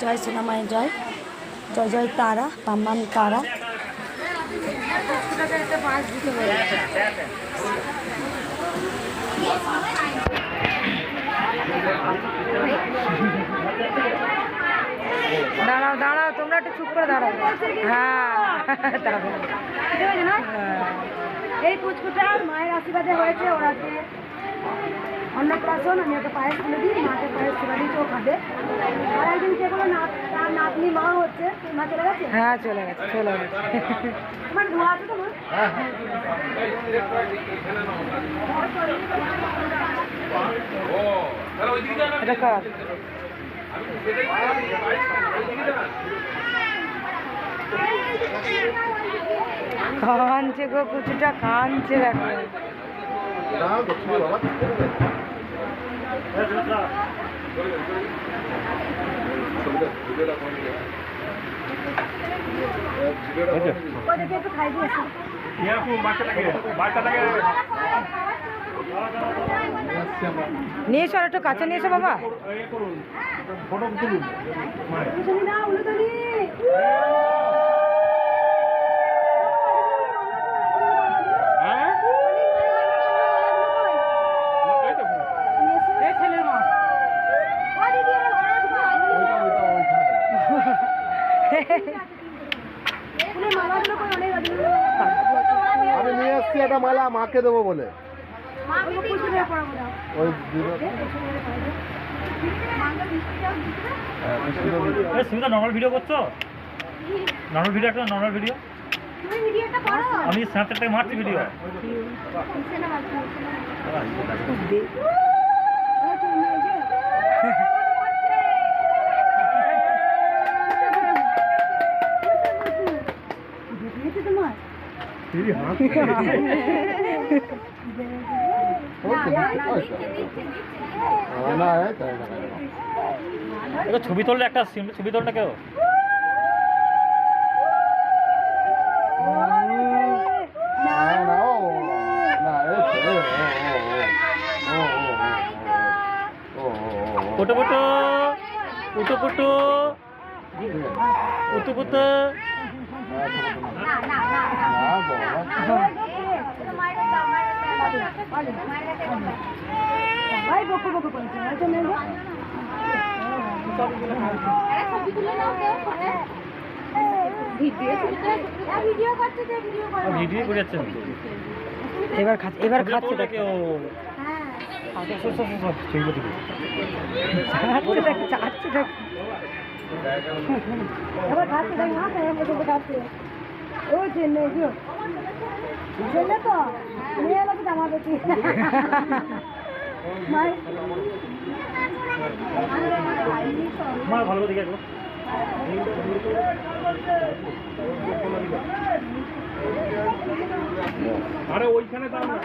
জয় সোনামায় জয়। জয় জয় তারা পাম্বাম তারা। দাঁড়াও দাঁড়াও তোমরা একটু চুপ করে দাঁড়াও। হ্যাঁ। এই কুচকুটা মায়ের আশীর্বাদে হয়েছে ওর আজকে অন্নপ্রাশন আমি ওকে পায়েস তুলে দিই মাকে পায়েস তুলে দিই ও খাবে। আর একদিন তার মা হচ্ছে মা চলে গেছে? হ্যাঁ চলে গেছে চলে গেছে। তোমার ধোয়া আছে তো মা? এটা কার? খানছে গো কুচুটা খানছে দেখো। দিয়েছি নিয়ে এসো আর একটু কাছে নিয়ে এসো বাবা ফটো না আমি নিয়ে এসছি একটা মালা মাকে দেবো বলে। নর্মাল ভিডিও করছ? নর্মাল ভিডিও একটা নর্মাল ভিডিও আমি স্ন্যাপচ্যাট থেকে মারছি ভিডিও তুই হাসি ছবি তুললে একটা ছবি তুললে কেউ পুটু পুটু পুটু পুটু পুটু পুটু এবার খাচ্ছে এবার খাচ্ছে ও চেন্নাই ছেলে তো? মেয়ে লোক জামা পেছি ভালো দিকে আরে ওইখানে দাম না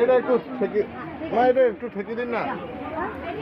এটা একটু ঠেকে এটা একটু ঠেকে দিন না।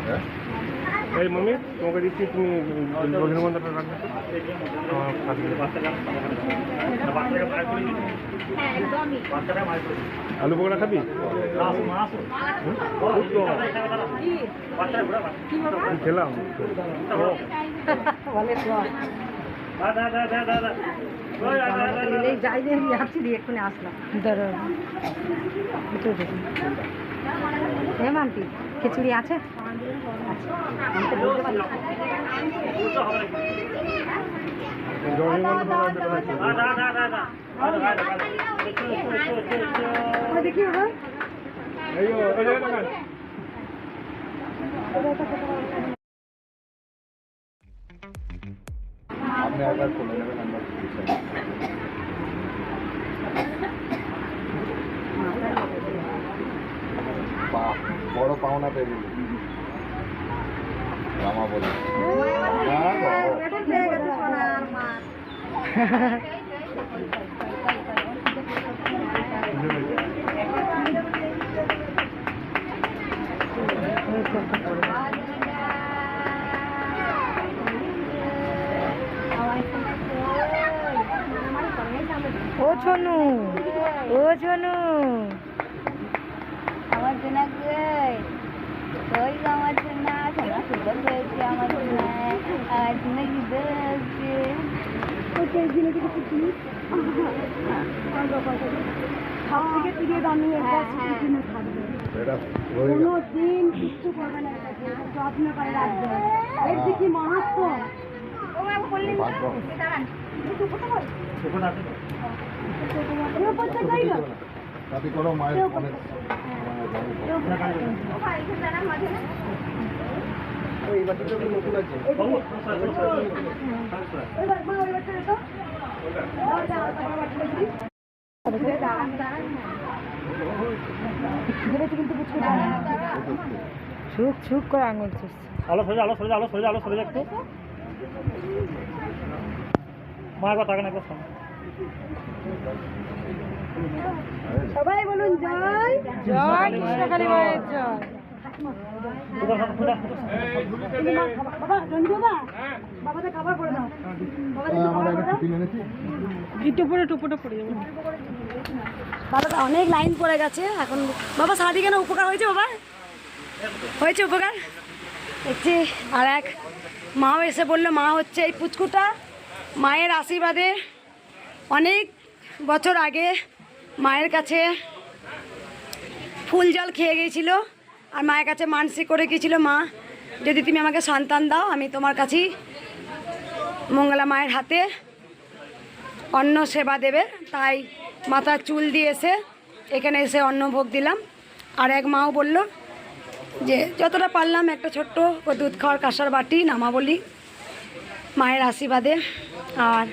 হ্যাঁ? এই মমি তোমাকে দিচ্ছি তুমি রজনীগন্ধাটা রাখবে আলু পকোড়া খাবি? খেলাম। যাই যাচ্ছি দিয়ে এক্ষুনি আসলাম খিচুড়ি আছে দেখি বাবা আপনি একবার চলে যাবেন আমরা বড় পাওনা পেয়ে গেলি রামা বলে ও ছনু ও ছনু। আমার জন্য কই কই আমার জন্য সোনা সুন্দর হয়েছে আমার জন্য আমার জন্য গিয়ে হচ্ছে সব থেকে প্রিয় দামি একটা হ্যাঁ, হ্যাঁ। কিনে থাকবে। এটা রয়ে কোনো দিন কিচ্ছু করবে না যত্ন করে রাখবে। এর যে কি মাহাত্ম। ছুক ছুক করে আঙুল আলো সরে আলো সরে আলো সরে আলো সরে যা একটু। মা একবার তাকান সবাই বলুন জয় জয় কৃষ্ণকালী মায়ের জয়। বাবাটা অনেক লাইন পড়ে গেছে এখন বাবা সারাদি কেন উপকার হয়েছে বাবা? হয়েছে উপকার? দেখছি আর এক। মাও এসে বলল, মা হচ্ছে এই পুচকুটা। মায়ের আশীর্বাদে অনেক বছর আগে মায়ের কাছে ফুল জল খেয়ে গিয়েছিল আর মায়ের কাছে মানসিক করে গিয়েছিল, মা, যদি তুমি আমাকে সন্তান দাও, আমি তোমার কাছেই মঙ্গলা মায়ের হাতে অন্ন সেবা দেবে। তাই মাথার চুল দিয়ে এসে এখানে এসে অন্ন ভোগ দিলাম। আর এক মাও বলল যে যতটা পারলাম একটা ছোট্ট ও দুধ খাওয়ার কাঁসার বাটি, নামাবলি, মায়ের আশীর্বাদে। আর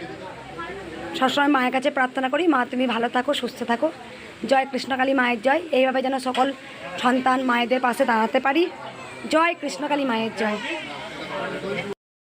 সবসময় মায়ের কাছে প্রার্থনা করি, মা তুমি ভালো থাকো, সুস্থ থাকো। জয় কৃষ্ণকালী মায়ের জয়। এইভাবে যেন সকল সন্তান মায়েদের পাশে দাঁড়াতে পারি। জয় কৃষ্ণকালী মায়ের জয়।